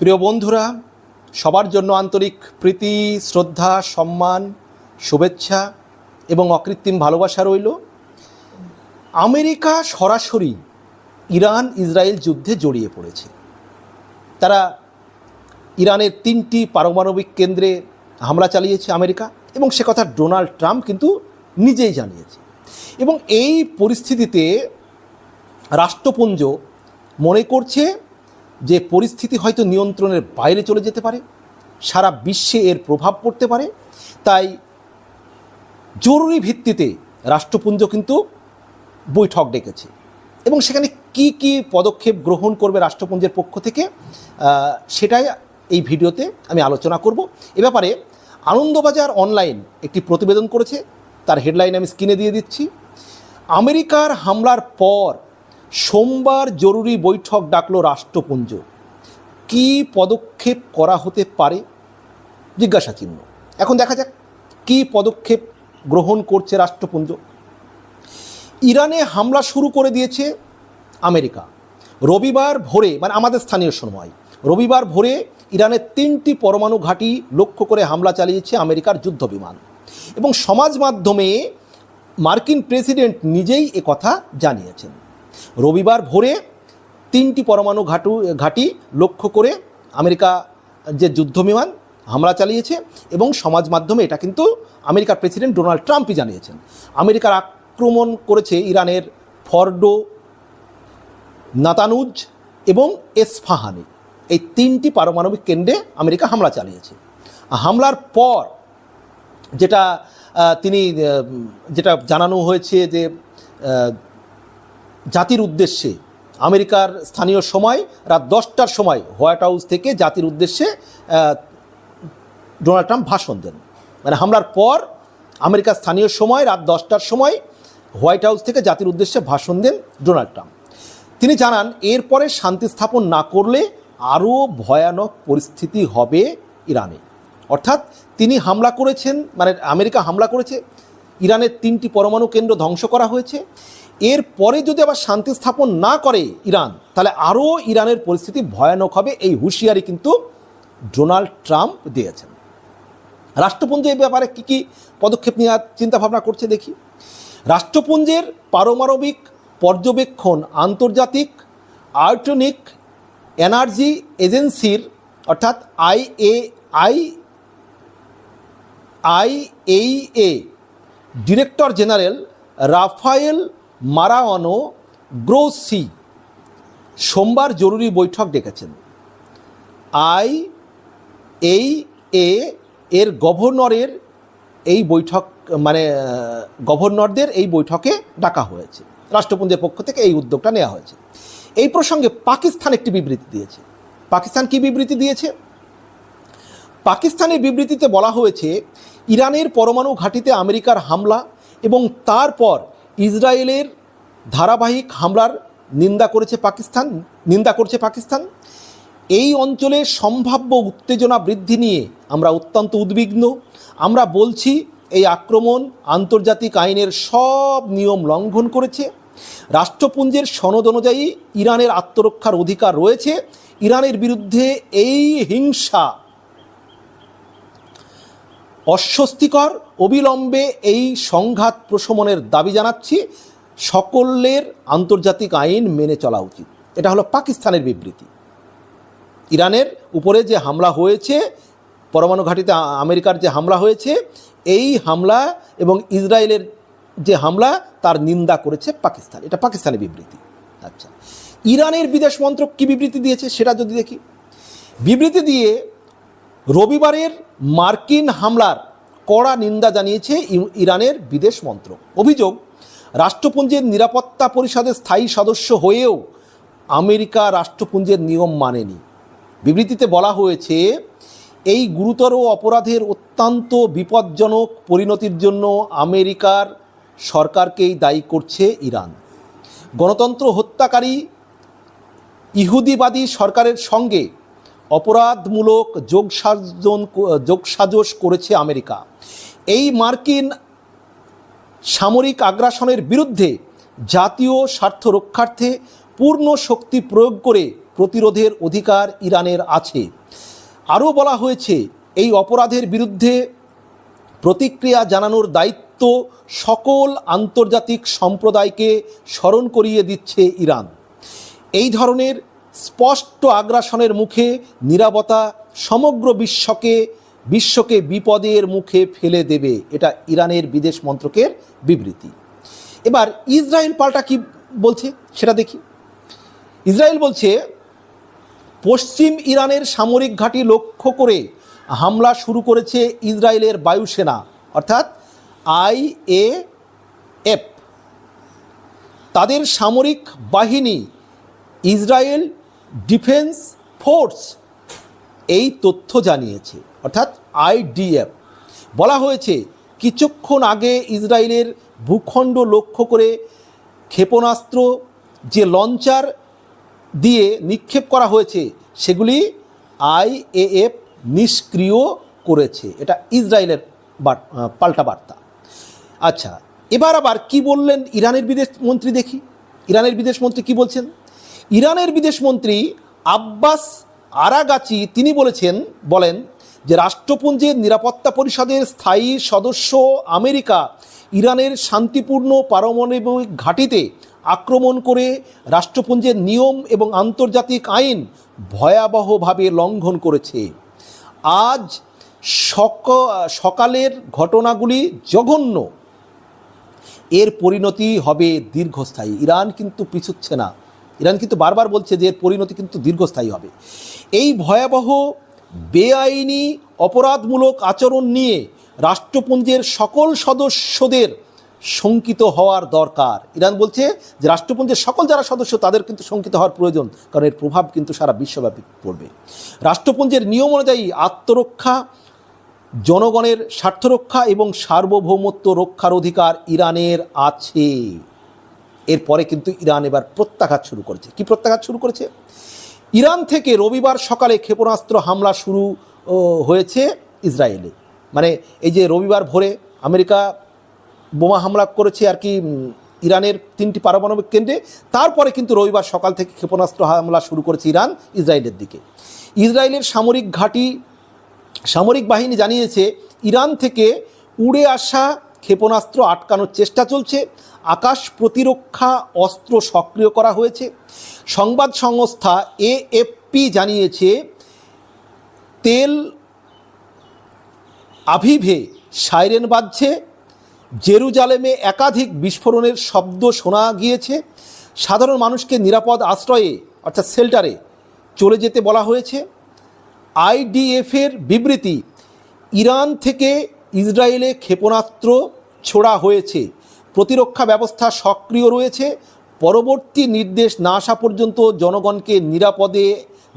প্রিয় বন্ধুরা, সবার জন্য আন্তরিক প্রীতি, শ্রদ্ধা, সম্মান, শুভেচ্ছা এবং অকৃত্রিম ভালোবাসা রইল। আমেরিকা সরাসরি ইরান ইসরায়েল যুদ্ধে জড়িয়ে পড়েছে। তারা ইরানের তিনটি পারমাণবিক কেন্দ্রে হামলা চালিয়েছে আমেরিকা এবং সে কথা ডোনাল্ড ট্রাম্প কিন্তু নিজেই জানিয়েছে। এবং এই পরিস্থিতিতে রাষ্ট্রপুঞ্জ মনে করছে যে পরিস্থিতি হয়তো নিয়ন্ত্রণের বাইরে চলে যেতে পারে, সারা বিশ্বে এর প্রভাব পড়তে পারে, তাই জরুরি ভিত্তিতে রাষ্ট্রপুঞ্জ কিন্তু বৈঠক ডেকেছে। এবং সেখানে কি কি পদক্ষেপ গ্রহণ করবে রাষ্ট্রপুঞ্জের পক্ষ থেকে সেটাই এই ভিডিওতে আমি আলোচনা করব। এ ব্যাপারে আনন্দবাজার অনলাইন একটি প্রতিবেদন করেছে, তার হেডলাইন আমি স্ক্রিনে দিয়ে দিচ্ছি। আমেরিকার হামলার পর সোমবার জরুরি বৈঠক ডাকলো রাষ্ট্রপুঞ্জ। কি পদক্ষেপ করা হতে পারে? জিজ্ঞাসা চিহ্ন এখন দেখা যাক, কি পদক্ষেপ গ্রহণ করছে রাষ্ট্রপুঞ্জ? ইরানে হামলা শুরু করে দিয়েছে আমেরিকা। রবিবার ভোরে মানে আমাদের স্থানীয় সময়, রবিবার ভোরে ইরানের তিনটি পরমাণু ঘাঁটি লক্ষ্য করে হামলা চালিয়েছে আমেরিকার যুদ্ধ বিমান। এবং সমাজ মাধ্যমে মার্কিন প্রেসিডেন্ট নিজেই কথা জানিয়েছেন। রবিবার ভোরে তিনটি পরমাণু ঘাটু, ঘাঁটি লক্ষ্য করে আমেরিকা যে যুদ্ধ বিমান হামলা চালিয়েছে এবং সমাজ মাধ্যমে এটা কিন্তু আমেরিকার প্রেসিডেন্ট ডোনাল্ড ট্রাম্পই জানিয়েছেন। আমেরিকার আক্রমণ করেছে ইরানের ফর্ডো, নাতানুজ এবং এসফাহানি। এই তিনটি পারমাণবিক কেন্দ্রে আমেরিকা হামলা চালিয়েছে। হামলার পর যেটা তিনি যেটা জানানো হয়েছে যে জাতির উদ্দেশ্যে, আমেরিকার স্থানীয় সময় রাত দশটার সময় হোয়াইট হাউস থেকে জাতির উদ্দেশ্যে ডোনাল্ড ট্রাম্প ভাষণ দেন। মানে হামলার পর আমেরিকার স্থানীয় সময় রাত দশটার সময় হোয়াইট হাউস থেকে জাতির উদ্দেশ্যে ভাষণ দেন ডোনাল্ড ট্রাম্প। তিনি জানান, এরপরে শান্তি স্থাপন না করলে আরও ভয়ানক পরিস্থিতি হবে ইরানে। অর্থাৎ তিনি হামলা করেছেন মানে আমেরিকা হামলা করেছে, ইরানের তিনটি পরমাণু কেন্দ্র ধ্বংস করা হয়েছে। এরপরে যদি আবার শান্তি স্থাপন না করে ইরান, তাহলে আরও ইরানের পরিস্থিতি ভয়ানক হবে, এই হুঁশিয়ারি কিন্তু ডোনাল্ড ট্রাম্প দিয়েছেন। রাষ্ট্রপুঞ্জ এই ব্যাপারে কী কী পদক্ষেপ নেওয়ার চিন্তাভাবনা করছে দেখি। রাষ্ট্রপুঞ্জের পারমাণবিক পর্যবেক্ষণ, আন্তর্জাতিক আয়টনিক এনার্জি এজেন্সির, অর্থাৎ I A I IAEA director general Rafael Mariano Grossi সোমবার জরুরি বৈঠক ডেকেছেন। আই এই এ এর গভর্নরের এই বৈঠক মানে গভর্নরদের এই বৈঠকে ডাকা হয়েছে। রাষ্ট্রপুঞ্জের পক্ষ থেকে এই উদ্যোগটা নেওয়া হয়েছে। এই প্রসঙ্গে পাকিস্তান একটি বিবৃতি দিয়েছে। পাকিস্তান কি বিবৃতি দিয়েছে? পাকিস্তানের বিবৃতিতে বলা হয়েছে, ইরানের পরমাণু ঘাঁটিতে আমেরিকার হামলা এবং তারপর ইসরায়েলের ধারাবাহিক হামলার নিন্দা করেছে পাকিস্তান, নিন্দা করছে পাকিস্তান। এই অঞ্চলে সম্ভাব্য উত্তেজনা বৃদ্ধি নিয়ে আমরা অত্যন্ত উদ্বিগ্ন। আমরা বলছি, এই আক্রমণ আন্তর্জাতিক আইনের সব নিয়ম লঙ্ঘন করেছে। রাষ্ট্রপুঞ্জের সনদ অনুযায়ী ইরানের আত্মরক্ষার অধিকার রয়েছে। ইরানের বিরুদ্ধে এই হিংসা অস্বস্তিকর অবিলম্বে এই সংঘাত প্রশমনের দাবি জানাচ্ছি। সকলের আন্তর্জাতিক আইন মেনে চলা উচিত। এটা হলো পাকিস্তানের বিবৃতি। ইরানের উপরে যে হামলা হয়েছে, পরমাণু ঘাঁটিতে আমেরিকার যে হামলা হয়েছে, এই হামলা এবং ইসরায়েলের যে হামলা, তার নিন্দা করেছে পাকিস্তান। এটা পাকিস্তানের বিবৃতি। আচ্ছা ইরানের বিদেশ মন্ত্রক কী বিবৃতি দিয়েছে সেটা যদি দেখি। বিবৃতি দিয়ে রবিবারের মার্কিন হামলার কড়া নিন্দা জানিয়েছে ইরানের বিদেশ মন্ত্রক। অভিযোগ, রাষ্ট্রপুঞ্জের নিরাপত্তা পরিষদের স্থায়ী সদস্য হয়েও আমেরিকা রাষ্ট্রপুঞ্জের নিয়ম মানেনি। বিবৃতিতে বলা হয়েছে, এই গুরুতর অপরাধের অত্যন্ত বিপজ্জনক পরিণতির জন্য আমেরিকার সরকারকেই দায়ী করছে ইরান। গণতন্ত্র হত্যাকারী ইহুদিবাদী সরকারের সঙ্গে অপরাধমূলক যোগসাজন যোগসাজশ করেছে আমেরিকা। এই মার্কিন সামরিক আগ্রাসনের বিরুদ্ধে জাতীয় স্বার্থ রক্ষার্থে পূর্ণ শক্তি প্রয়োগ করে প্রতিরোধের অধিকার ইরানের আছে। আরও বলা হয়েছে, এই অপরাধের বিরুদ্ধে প্রতিক্রিয়া জানানোর দায়িত্ব সকল আন্তর্জাতিক সম্প্রদায়কে স্মরণ করিয়ে দিচ্ছে ইরান। এই ধরনের স্পষ্ট আগ্রাসনের মুখে নিরাপত্তা সমগ্র বিশ্বকে বিশ্বকে বিপদের মুখে ফেলে দেবে, এটা ইরানের বিদেশ মন্ত্রকের বিবৃতি। এবার ইসরায়েল পাল্টা কি বলছে সেটা দেখি। ইসরায়েল বলছে, পশ্চিম ইরানের সামরিক ঘাঁটি লক্ষ্য করে হামলা শুরু করেছে ইসরায়েলের বায়ুসেনা, অর্থাৎ আইএএফ তাদের সামরিক বাহিনী ইসরায়েল ডিফেন্স ফোর্স এই তথ্য জানিয়েছে, অর্থাৎ আইডিএফ বলা হয়েছে, কিছুক্ষণ আগে ইসরায়েলের ভূখণ্ড লক্ষ্য করে ক্ষেপণাস্ত্র যে লঞ্চার দিয়ে নিক্ষেপ করা হয়েছে, সেগুলি আইএএফ নিষ্ক্রিয় করেছে। এটা ইসরায়েলের পাল্টা বার্তা। আচ্ছা এবার আবার কি বললেন ইরানের বিদেশ মন্ত্রী দেখি? ইরানের বিদেশ মন্ত্রী কি বলছেন? ইরানের বিদেশ মন্ত্রী আব্বাস আরাগাচি তিনি বলেছেন, বলেন যে রাষ্ট্রপুঞ্জের নিরাপত্তা পরিষদের স্থায়ী সদস্য আমেরিকা ইরানের শান্তিপূর্ণ পারমাণবিক ঘাঁটিতে আক্রমণ করে রাষ্ট্রপুঞ্জের নিয়ম এবং আন্তর্জাতিক আইন ভয়াবহভাবে লঙ্ঘন করেছে। আজ সক, সকালের ঘটনাগুলি জঘন্য। এর পরিণতি হবে দীর্ঘস্থায়ী। ইরান কিন্তু পিছুচ্ছে না। ইরান কিন্তু বারবার বলছে যে এর পরিণতি কিন্তু দীর্ঘস্থায়ী হবে। এই ভয়াবহ, বেআইনি, অপরাধমূলক আচরণ নিয়ে রাষ্ট্রপুঞ্জের সকল সদস্যদের শঙ্কিত হওয়ার দরকার। ইরান বলছে যে রাষ্ট্রপুঞ্জের সকল যারা সদস্য, তাদের কিন্তু শঙ্কিত হওয়ার প্রয়োজন, কারণ এর প্রভাব কিন্তু সারা বিশ্বব্যাপী পড়বে। রাষ্ট্রপুঞ্জের নিয়ম অনুযায়ী আত্মরক্ষা, জনগণের স্বার্থ রক্ষা এবং সার্বভৌমত্ব রক্ষার অধিকার ইরানের আছে। এরপরে কিন্তু ইরান এবার প্রত্যাঘাত শুরু করেছে। কি প্রত্যাঘাত শুরু করেছে? ইরান থেকে রবিবার সকালে ক্ষেপণাস্ত্র হামলা শুরু হয়েছে ইসরায়েলে। মানে এই যে রবিবার ভোরে আমেরিকা বোমা হামলা করেছে আর কি ইরানের তিনটি পারমাণবিক কেন্দ্রে, তারপরে কিন্তু রবিবার সকাল থেকে ক্ষেপণাস্ত্র হামলা শুরু করেছে ইরান ইসরায়েলের দিকে। ইসরায়েলের সামরিক ঘাঁটি, সামরিক বাহিনী জানিয়েছে, ইরান থেকে উড়ে আসা ক্ষেপণাস্ত্র আটকানোর চেষ্টা চলছে। আকাশ প্রতিরক্ষা অস্ত্র সক্রিয় করা হয়েছে। সংবাদ সংস্থা এএফপি জানিয়েছে, তেল আভিভে সাইরেন বাজছে, জেরুজালেমে একাধিক বিস্ফোরণের শব্দ শোনা গিয়েছে। সাধারণ মানুষকে নিরাপদ আশ্রয়ে, অর্থাৎ শেল্টারে, চলে যেতে বলা হয়েছে। আইডিএফের বিবৃতি, ইরান থেকে ইসরায়েলে ক্ষেপণাস্ত্র ছোড়া হয়েছে। প্রতিরক্ষা ব্যবস্থা সক্রিয় রয়েছে। পরবর্তী নির্দেশ না আসা পর্যন্ত জনগণকে নিরাপদে,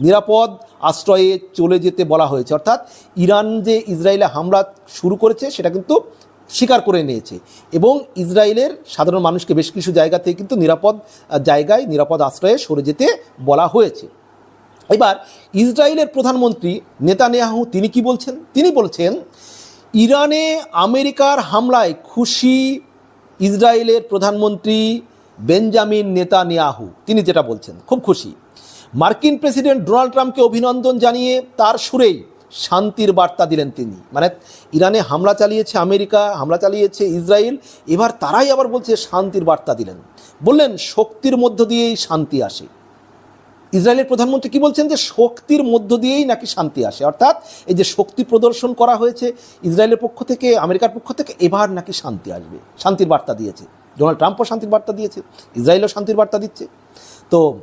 নিরাপদ আশ্রয়ে চলে যেতে বলা হয়েছে। অর্থাৎ ইরান যে ইসরায়েলে হামলা শুরু করেছে, সেটা কিন্তু স্বীকার করে নিয়েছে। এবং ইসরায়েলের সাধারণ মানুষকে বেশ কিছু জায়গা থেকে কিন্তু নিরাপদ জায়গায় নিরাপদ আশ্রয়ে সরে যেতে বলা হয়েছে। এবার ইসরায়েলের প্রধানমন্ত্রী নেতানিয়াহু তিনি কি বলছেন? তিনি বলছেন, ইরানে আমেরিকার হামলায় খুশি ইসরায়েলের প্রধানমন্ত্রী বেঞ্জামিন নেতানিয়াহু, তিনি যেটা বলছেন, খুব খুশি। মার্কিন প্রেসিডেন্ট ডোনাল্ড ট্রাম্পকে অভিনন্দন জানিয়ে তার সুরেই শান্তির বার্তা দিলেন তিনি। মানে ইরানে হামলা চালিয়েছে আমেরিকা, হামলা চালিয়েছে ইসরায়েল, এবার তারাই আবার বলছে শান্তির বার্তা দিলেন। বললেন, শক্তির মধ্য দিয়েই শান্তি আসে। ইসরায়েলের প্রধানমন্ত্রী কি বলছেন? যে শক্তির মধ্য দিয়েই নাকি শান্তি আসে। অর্থাৎ এই যে শক্তি প্রদর্শন করা হয়েছে ইসরায়েলের পক্ষ থেকে, আমেরিকার পক্ষ থেকে, এবার নাকি শান্তি আসবে। শান্তির বার্তা দিয়েছে। ডোনাল্ড ট্রাম্পও শান্তির বার্তা দিয়েছে। ইসরায়েলও শান্তির বার্তা দিচ্ছে। তো,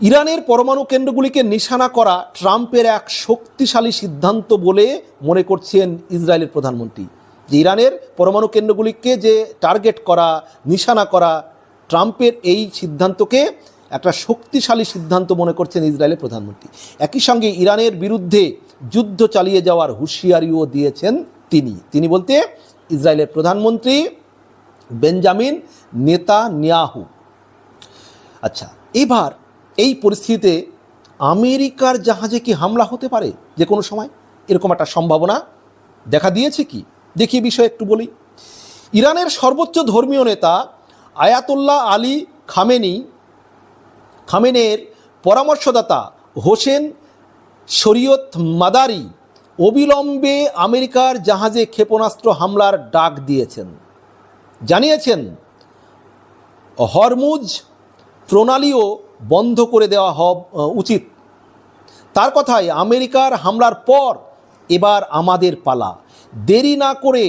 ইরানের পরমাণু কেন্দ্রগুলিকে নিশানা করা ট্রাম্পের এক শক্তিশালী সিদ্ধান্ত বলে মনে করছেন ইসরায়েলের প্রধানমন্ত্রী। যে ইরানের পরমাণু কেন্দ্রগুলিকে যে টার্গেট করা, নিশানা করা, ট্রাম্পের এই সিদ্ধান্তকে একটা শক্তিশালী সিদ্ধান্ত মনে করছেন ইসরায়েলের প্রধানমন্ত্রী। একই সঙ্গে ইরানের বিরুদ্ধে যুদ্ধ চালিয়ে যাওয়ার হুঁশিয়ারিও দিয়েছেন তিনি। তিনি বলতে, ইসরায়েলের প্রধানমন্ত্রী বেঞ্জামিন নেতা নিয়াহু আচ্ছা এবার এই পরিস্থিতিতে আমেরিকার জাহাজে কি হামলা হতে পারে যে কোনো সময়? এরকম একটা সম্ভাবনা দেখা দিয়েছে কি? দেখি বিষয়ে একটু বলি। ইরানের সর্বোচ্চ ধর্মীয় নেতা আয়াতুল্লাহ আলী খামেনি খামেনের পরামর্শদাতা হোসেন শরীয়ত মাদারি অবিলম্বে আমেরিকার জাহাজে ক্ষেপণাস্ত্র হামলার ডাক দিয়েছেন। জানিয়েছেন, হরমুজ প্রণালীও বন্ধ করে দেওয়া হব উচিত। তার কথায়, আমেরিকার হামলার পর এবার আমাদের পালা। দেরি না করে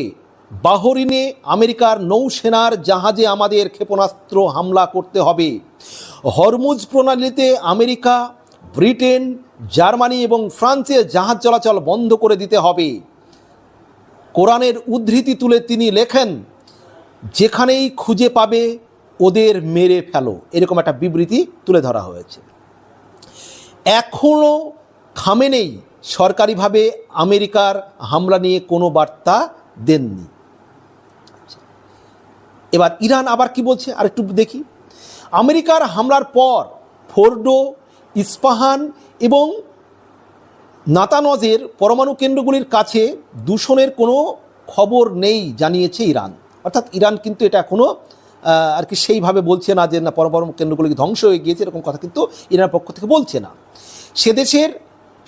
বাহরিনে আমেরিকার নৌসেনার জাহাজে আমাদের ক্ষেপণাস্ত্র হামলা করতে হবে। হরমুজ প্রণালীতে আমেরিকা, ব্রিটেন, জার্মানি এবং ফ্রান্সের জাহাজ চলাচল বন্ধ করে দিতে হবে। কোরআনের উদ্ধৃতি তুলে তিনি লেখেন, যেখানেই খুঁজে পাবে, ওদের মেরে ফেলো। এরকম একটা বিবৃতি তুলে ধরা হয়েছে। এখনও খামেনেই সরকারিভাবে আমেরিকার হামলা নিয়ে কোনো বার্তা দেননি। এবার ইরান আবার কি বলছে? আরেকটু দেখি। আমেরিকার হামলার পর ফোর্ডো, ইস্পাহান এবং নাতানজের পরমাণু কেন্দ্রগুলির কাছে দূষণের কোনো খবর নেই জানিয়েছে ইরান। অর্থাৎ ইরান কিন্তু এটা এখনও আর কি সেইভাবে বলছে না যে না পরমাণু কেন্দ্রগুলি ধ্বংস হয়ে গিয়েছে এরকম কথা কিন্তু ইরানের পক্ষ থেকে বলছে না। সে দেশের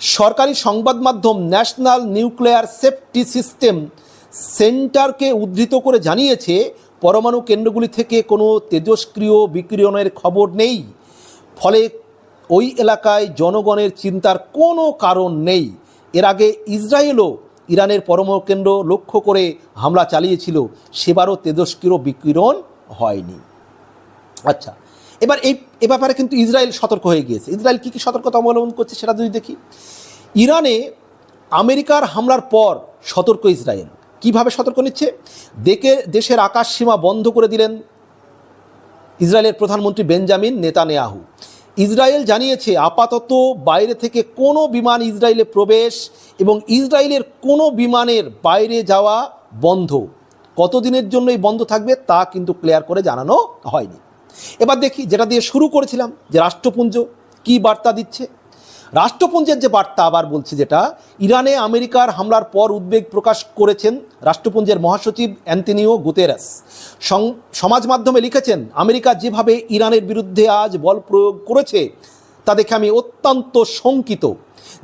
সরকারি সংবাদ মাধ্যম ন্যাশনাল নিউক্লিয়ার সেফটি সিস্টেম সেন্টারকে উদ্ধৃত করে জানিয়েছে পরমাণু কেন্দ্রগুলি থেকে কোনো তেজস্ক্রিয় বিকিরণের খবর নেই। ফলে ওই এলাকায় জনগণের চিন্তার কোনো কারণ নেই। এর আগে ইসরায়েলও ইরানের পরমাণু কেন্দ্র লক্ষ্য করে হামলা চালিয়েছিল। সেবারও তেজস্ক্রিয় বিকিরণ হয়নি। আচ্ছা এবার এই, এ ব্যাপারে কিন্তু ইসরায়েল সতর্ক হয়ে গিয়েছে। ইসরায়েল কী কী সতর্কতা অবলম্বন করছে সেটা যদি দেখি। ইরানে আমেরিকার হামলার পর সতর্ক ইসরায়েল। কীভাবে সতর্ক নিচ্ছে? দেখে দেশের আকাশ সীমা বন্ধ করে দিলেন ইসরায়েলের প্রধানমন্ত্রী বেঞ্জামিন নেতানিয়াহু। ইসরায়েল জানিয়েছে, আপাতত বাইরে থেকে কোনো বিমান ইসরায়েলে প্রবেশ এবং ইসরায়েলের কোনো বিমানের বাইরে যাওয়া বন্ধ। কতদিনের জন্য এই বন্ধ থাকবে তা কিন্তু ক্লিয়ার করে জানানো হয়নি। এবার দেখি, যেটা দিয়ে শুরু করেছিলাম যে রাষ্ট্রপুঞ্জ কি বার্তা দিচ্ছে? রাষ্ট্রপুঞ্জের যে বার্তা আবার বলছে যেটা, ইরানে আমেরিকার হামলার পর উদ্বেগ প্রকাশ করেছেন রাষ্ট্রপুঞ্জের মহাসচিব অ্যান্টনিও গুতেরাস। সমাজ মাধ্যমে লিখেছেন, আমেরিকা যেভাবে ইরানের বিরুদ্ধে আজ বল প্রয়োগ করেছে, তা দেখে আমি অত্যন্ত শঙ্কিত।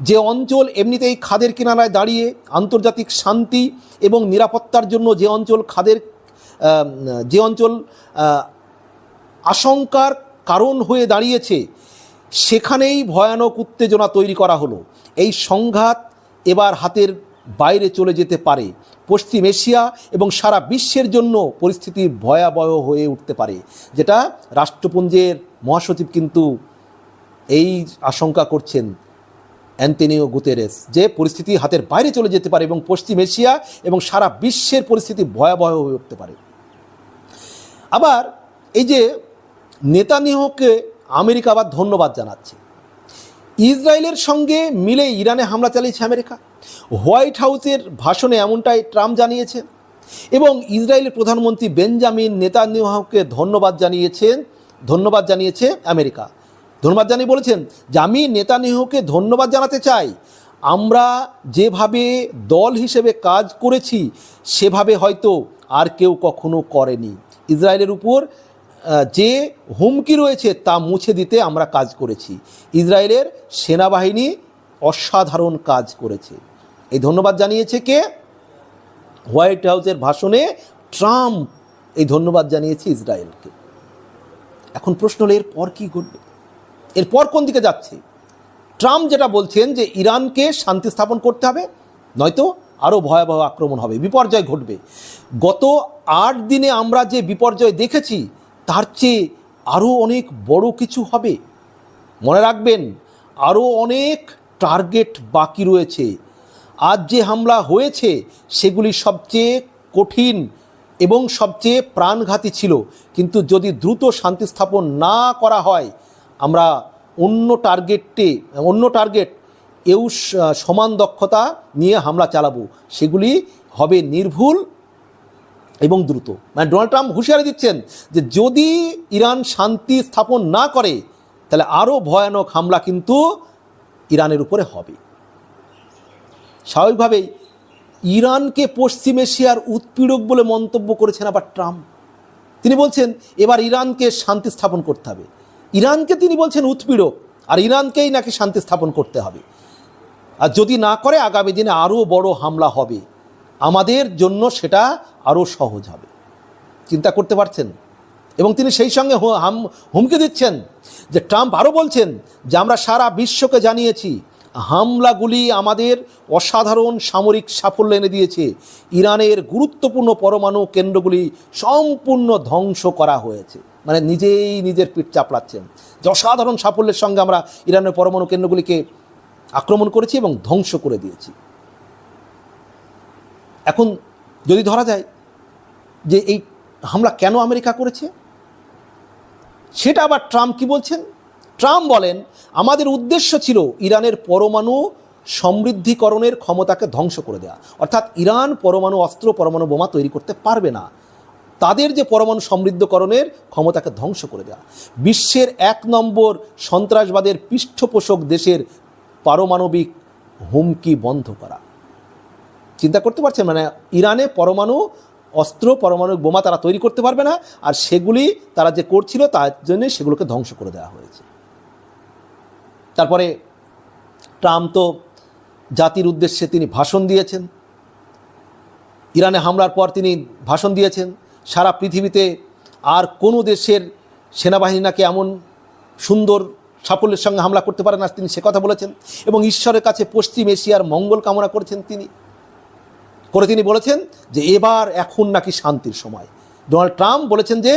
যে অঞ্চল এমনিতেই খাদের কিনারায় দাঁড়িয়ে আন্তর্জাতিক শান্তি এবং নিরাপত্তার জন্য যে অঞ্চল খাদের যে অঞ্চল আশঙ্কার কারণ হয়ে দাঁড়িয়েছে সেখানেই ভয়ানক উত্তেজনা তৈরি করা হলো। এই সংঘাত এবার হাতের বাইরে চলে যেতে পারে। পশ্চিম এশিয়া এবং সারা বিশ্বের জন্য পরিস্থিতি ভয়াবহ হয়ে উঠতে পারে, যেটা রাষ্ট্রপুঞ্জের মহাসচিব কিন্তু এই আশঙ্কা করছেন অ্যান্টনিও গুতেরেস যে পরিস্থিতি হাতের বাইরে চলে যেতে পারে এবং পশ্চিম এশিয়া এবং সারা বিশ্বের পরিস্থিতি ভয়াবহ হয়ে উঠতে পারে। আবার এই যে নেতানিয়াহুকে আমেরিকা আবার ধন্যবাদ জানাচ্ছে। ইসরায়েলের সঙ্গে মিলে ইরানে হামলা চালিয়েছে আমেরিকা। হোয়াইট হাউসের ভাষণে এমনটাই ট্রাম্প জানিয়েছে এবং ইসরায়েলের প্রধানমন্ত্রী বেঞ্জামিন নেতানিয়াহুকে ধন্যবাদ জানিয়েছেন, ধন্যবাদ জানিয়েছে আমেরিকা। ধন্যবাদ জানিয়ে বলেছেন যে, আমি নেতানিয়াহুকে ধন্যবাদ জানাতে চাই। আমরা যেভাবে দল হিসেবে কাজ করেছি, সেভাবে হয়তো আর কেউ কখনো করেনি। ইসরায়েলের উপর যে হুমকি রয়েছে তা মুছে দিতে আমরা কাজ করেছি। ইসরায়েলের সেনাবাহিনী অসাধারণ কাজ করেছে। এই ধন্যবাদ জানিয়েছে কে? হোয়াইট হাউসের ভাষণে ট্রাম্প এই ধন্যবাদ জানিয়েছে ইসরায়েলকে। এখন প্রশ্ন হলো, এরপর কী ঘটবে? এরপর কোন দিকে যাচ্ছে? ট্রাম্প যেটা বলছেন যে ইরানকে শান্তি স্থাপন করতে হবে, নয়তো আরও ভয়াবহ আক্রমণ হবে, বিপর্যয় ঘটবে। গত আট দিনে আমরা যে বিপর্যয় দেখেছি তার চেয়ে আরও অনেক বড় কিছু হবে। মনে রাখবেন আরও অনেক টার্গেট বাকি রয়েছে। আজ যে হামলা হয়েছে, সেগুলি সবচেয়ে কঠিন এবং সবচেয়ে প্রাণঘাতী ছিল। কিন্তু যদি দ্রুত শান্তি স্থাপন না করা হয়, আমরা অন্য টার্গেটে, অন্য টার্গেট, এও সমান দক্ষতা নিয়ে হামলা চালাবো। সেগুলি হবে নির্ভুল এবং দ্রুত। মানে ডোনাল্ড ট্রাম্প হুঁশিয়ারি দিচ্ছেন যে যদি ইরান শান্তি স্থাপন না করে, তাহলে আরও ভয়ানক হামলা কিন্তু ইরানের উপরে হবে। স্বাভাবিকভাবেই ইরানকে পশ্চিম এশিয়ার উৎপীড়ক বলে মন্তব্য করেছেন আবার ট্রাম্প। তিনি বলছেন, এবার ইরানকে শান্তি স্থাপন করতে হবে। ইরানকে তিনি বলছেন উৎপীড়ক, আর ইরানকেই নাকি শান্তি স্থাপন করতে হবে। আর যদি না করে, আগামী দিনে আরও বড় হামলা হবে। আমাদের জন্য সেটা আরও সহজ হবে। চিন্তা করতে পারছেন? এবং তিনি সেই সঙ্গে হাম- হুমকি দিচ্ছেন যে ট্রাম্প আরও বলছেন যে আমরা সারা বিশ্বকে জানিয়েছি, হামলাগুলি আমাদের অসাধারণ সামরিক সাফল্য এনে দিয়েছে। ইরানের গুরুত্বপূর্ণ পরমাণু কেন্দ্রগুলি সম্পূর্ণ ধ্বংস করা হয়েছে। মানে নিজেই নিজের পিঠ চাপড়াচ্ছেন যে অসাধারণ সাফল্যের সঙ্গে আমরা ইরানের পরমাণু কেন্দ্রগুলিকে আক্রমণ করেছি এবং ধ্বংস করে দিয়েছি। এখন যদি ধরা যায় যে এই হামলা কেন আমেরিকা করেছে, সেটা আবার ট্রাম্প কি বলছেন? ট্রাম্প বলেন, আমাদের উদ্দেশ্য ছিল ইরানের পরমাণু সমৃদ্ধিকরণের ক্ষমতাকে ধ্বংস করে দেওয়া অর্থাৎ ইরান পরমাণু, অস্ত্র, পরমাণু বোমা তৈরি করতে পারবে না। তাদের যে পরমাণু সমৃদ্ধকরণের ক্ষমতাকে ধ্বংস করে দেওয়া বিশ্বের এক নম্বর সন্ত্রাসবাদের পৃষ্ঠপোষক দেশের পারমাণবিক হুমকি বন্ধ করা। চিন্তা করতে পারছেন? মানে ইরানে পরমাণু, অস্ত্র, পরমাণু বোমা তারা তৈরি করতে পারবে না, আর সেগুলি তারা যে করছিল তার জন্য সেগুলোকে ধ্বংস করে দেওয়া হয়েছে। তারপরে ট্রাম্প তো জাতির উদ্দেশ্যে তিনি ভাষণ দিয়েছেন। ইরানে হামলার পর তিনি ভাষণ দিয়েছেন। সারা পৃথিবীতে আর কোনো দেশের সেনাবাহিনী নাকি এমন সুন্দর সাফল্যের সঙ্গে হামলা করতে পারে না, তিনি সে কথা বলেছেন। এবং ঈশ্বরের কাছে পশ্চিম এশিয়ার মঙ্গল কামনা করেছেন তিনি। করে তিনি বলেছেন যে এবার এখন নাকি শান্তির সময়। ডোনাল্ড ট্রাম্প বলেছেন যে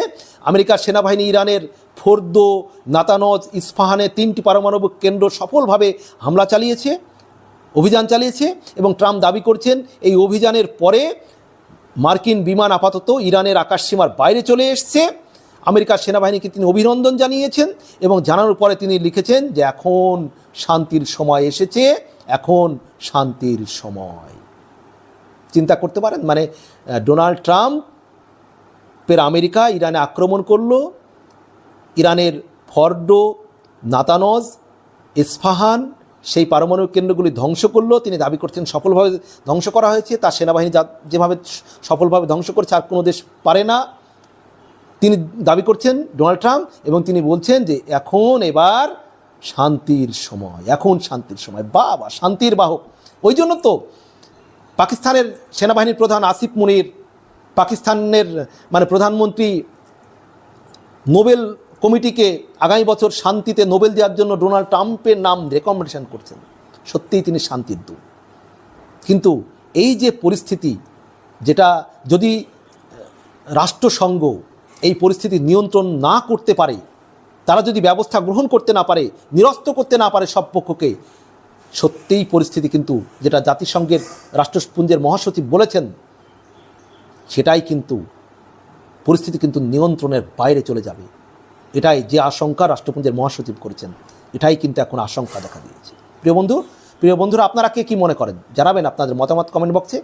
আমেরিকার সেনাবাহিনী ইরানের ফোর্দো, নাতানজ ইস্পাহানে তিনটি পারমাণবিক কেন্দ্র সফলভাবে হামলা চালিয়েছে, অভিযান চালিয়েছে এবং ট্রাম্প দাবি করছেন এই অভিযানের পরে মার্কিন বিমান আপাতত ইরানের আকাশসীমার বাইরে চলে এসছে। আমেরিকার সেনাবাহিনীকে তিনি অভিনন্দন জানিয়েছেন এবং জানানোর পরে তিনি লিখেছেন যে এখন শান্তির সময় এসেছে, এখন শান্তির সময়। চিন্তা করতে পারেন? মানে ডোনাল্ড ট্রাম্পের আমেরিকা ইরানে আক্রমণ করল, ইরানের ফর্ডো, নাতানজ, ইস্ফাহান, সেই পারমাণবিক কেন্দ্রগুলি ধ্বংস করল, তিনি দাবি করছেন সফলভাবে ধ্বংস করা হয়েছে তার সেনাবাহিনী যা, যেভাবে সফলভাবে ধ্বংস করেছে আর কোনো দেশ পারে না। তিনি দাবি করছেন ডোনাল্ড ট্রাম্প এবং তিনি বলছেন যে, এখন এবার শান্তির সময়, এখন শান্তির সময়, বাবা, শান্তির বাহক। ওই জন্য তো পাকিস্তানের সেনাবাহিনীর প্রধান আসিফ মুনির, পাকিস্তানের মানে প্রধানমন্ত্রী নোবেল কমিটিকে আগামী বছর শান্তিতে নোবেল দেওয়ার জন্য ডোনাল্ড ট্রাম্পের নাম রেকমেন্ডেশন করছেন। সত্যিই তিনি শান্তির দূত। কিন্তু এই যে পরিস্থিতি, যেটা যদি রাষ্ট্রসংঘ এই পরিস্থিতি নিয়ন্ত্রণ না করতে পারে, তারা যদি ব্যবস্থা গ্রহণ করতে না পারে, নিরস্ত করতে না পারে সব পক্ষকে সত্যিই পরিস্থিতি কিন্তু যেটা জাতিসংঘের রাষ্ট্রপুঞ্জের মহাসচিব বলেছেন, সেটাই কিন্তু পরিস্থিতি কিন্তু নিয়ন্ত্রণের বাইরে চলে যাবে। এটাই যে আশঙ্কা রাষ্ট্রপুঞ্জের মহাসচিব করেছেন, এটাই কিন্তু এখন আশঙ্কা দেখা দিয়েছে। প্রিয় বন্ধু, প্রিয় বন্ধুরা, আপনারা কে কী মনে করেন? জানাবেন আপনাদের মতামত কমেন্ট বক্সে।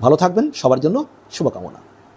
ভালো থাকবেন, সবার জন্য শুভকামনা।